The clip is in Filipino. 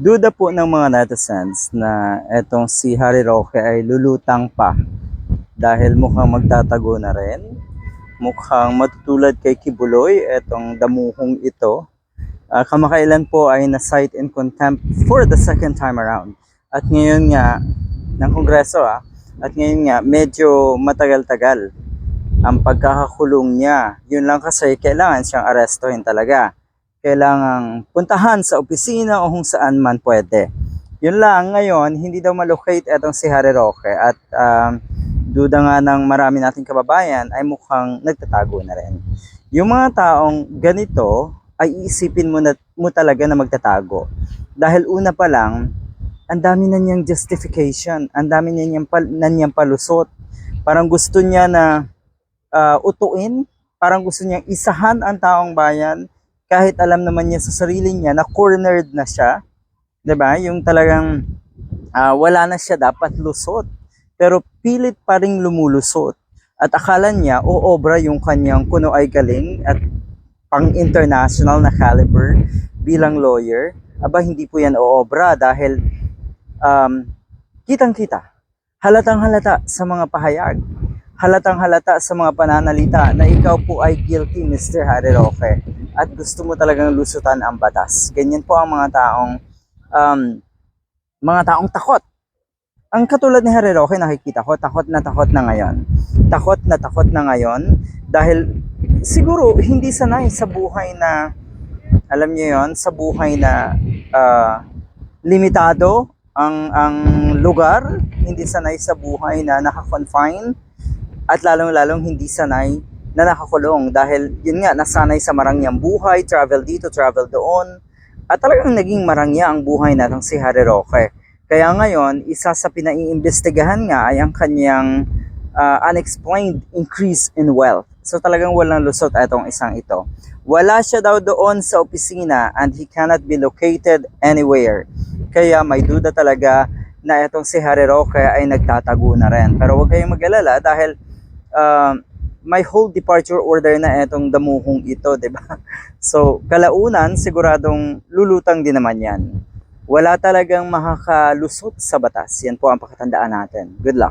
Duda po ng mga netizens na etong si Harry Roque ay lulutang pa dahil mukhang magtatago na rin. Mukhang matutulad kay Kibuloy, etong damuhong ito. Ah, kamakailan po ay na-cite in contempt for the second time around. At ngayon nga, ng Kongreso ah, at ngayon nga, medyo matagal-tagal ang pagkakakulong niya. Yun lang kasi kailangan siyang arestuhin talaga. Kailangang puntahan sa opisina o kung saan man pwede. Yun lang, ngayon, hindi daw malocate etong si Harry Roque at um, duda nga ng marami nating kababayan ay mukhang nagtatago na rin. Yung mga taong ganito ay iisipin mo, na, mo talaga na magtatago. Dahil una pa lang, ang dami na niyang justification, ang dami na niyang, pal, na niyang palusot. Parang gusto niya na ah, utuin, parang gusto niyang isahan ang taong bayan kahit alam naman niya sa sarili niya na cornered na siya. 'Di ba? Yung talagang ah, wala na siya dapat lusot. Pero pilit pa ring lumulusot. At akala niya oobra yung kanyang kuno ay galing at pang international na caliber bilang lawyer. Aba hindi po yan oobra dahil um, kitang-kita, halatang halata sa mga pahayag, halatang halata sa mga pananalita na ikaw po ay guilty, Mr. Harry Roque, at gusto mo talagang lusutan ang batas. Ganyan po ang mga taong, um, mga taong takot. Ang katulad ni Harry Roque, nakikita ko, takot na takot na ngayon. Takot na takot na ngayon dahil siguro hindi sanay sa buhay na, alam niyo yon sa buhay na ah, limitado ang ang lugar, hindi sanay sa buhay na naka-confine at lalong-lalong hindi sanay na nakakulong dahil yun nga nasanay sa marangyang buhay, travel dito, travel doon at talagang naging marangya ang buhay natong si Harry Roque. Kaya ngayon, isa sa pinaiimbestigahan nga ay ang kanyang ah, unexplained increase in wealth. So talagang walang lusot itong isang ito. Wala siya daw doon sa opisina and he cannot be located anywhere. Kaya may duda talaga na itong si Harry Roque ay nagtatago na rin. Pero huwag kayong mag-alala dahil um, may whole departure order na itong damuhong ito, di ba? So, kalaunan, siguradong lulutang din naman yan. Wala talagang makakalusot sa batas. Yan po ang pakatandaan natin. Good luck.